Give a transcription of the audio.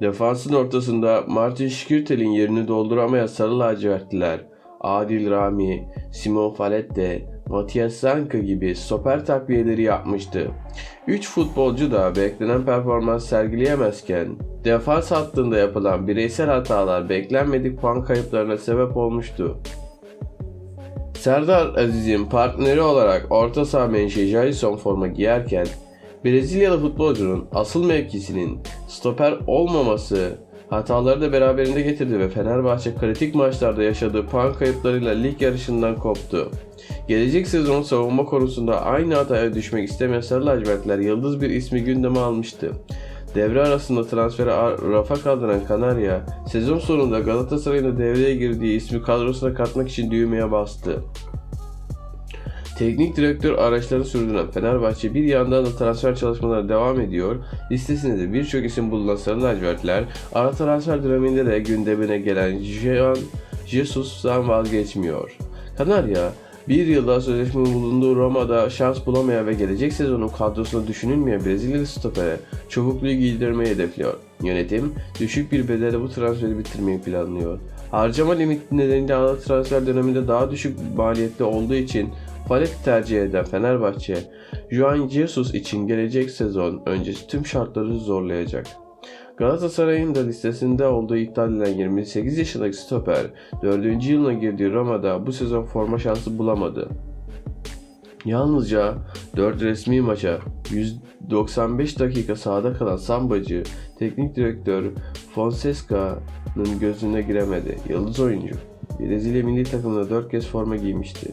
Defansın ortasında Martin Şikirtel'in yerini dolduramayan Sarı lacivertliler Adil Rami, Simon Falette, Matias Zanka gibi stoper takviyeleri yapmıştı. 3 futbolcu da beklenen performans sergileyemezken defans hattında yapılan bireysel hatalar beklenmedik puan kayıplarına sebep olmuştu. Serdar Aziz'in partneri olarak orta saha menşe Jason forma giyerken Brezilyalı futbolcunun asıl mevkisinin stoper olmaması hataları da beraberinde getirdi ve Fenerbahçe kritik maçlarda yaşadığı puan kayıplarıyla lig yarışından koptu. Gelecek sezon savunma konusunda aynı hataya düşmek istemeyen Sarı lacivertler yıldız bir ismi gündeme almıştı. Devre arasında transfere ar- rafa kaldıran Kanarya, sezon sonunda Galatasaray'ın devreye girdiği ismi kadrosuna katmak için düğmeye bastı. Teknik direktör araçları sürdüren Fenerbahçe bir yandan da transfer çalışmalarına devam ediyor. Listesinde de birçok isim bulunan Sarı lacivertler ara transfer döneminde de gündemine gelen Jean Jesus'tan vazgeçmiyor. Kanarya bir yılda sözleşmenin bulunduğu Roma'da şans bulamayan ve gelecek sezonun kadrosuna düşünülmeyen Brezilyalı stopere çabukluğu giydirmeyi hedefliyor. Yönetim düşük bir bedelle bu transferi bitirmeyi planlıyor. Harcama limiti nedeniyle ara transfer döneminde daha düşük maliyetli olduğu için Palet tercih eden Fenerbahçe, Juan Jesus için gelecek sezon öncesi tüm şartları zorlayacak. Galatasaray'ın da listesinde olduğu iddia edilen 28 yaşındaki stoper 4. yılına girdiği Roma'da bu sezon forma şansı bulamadı. Yalnızca 4 resmi maça 195 dakika sahada kalan Sambacı teknik direktör Fonseca'nın gözüne giremedi. Yıldız oyuncu Brezilya milli takımında 4 kez forma giymişti.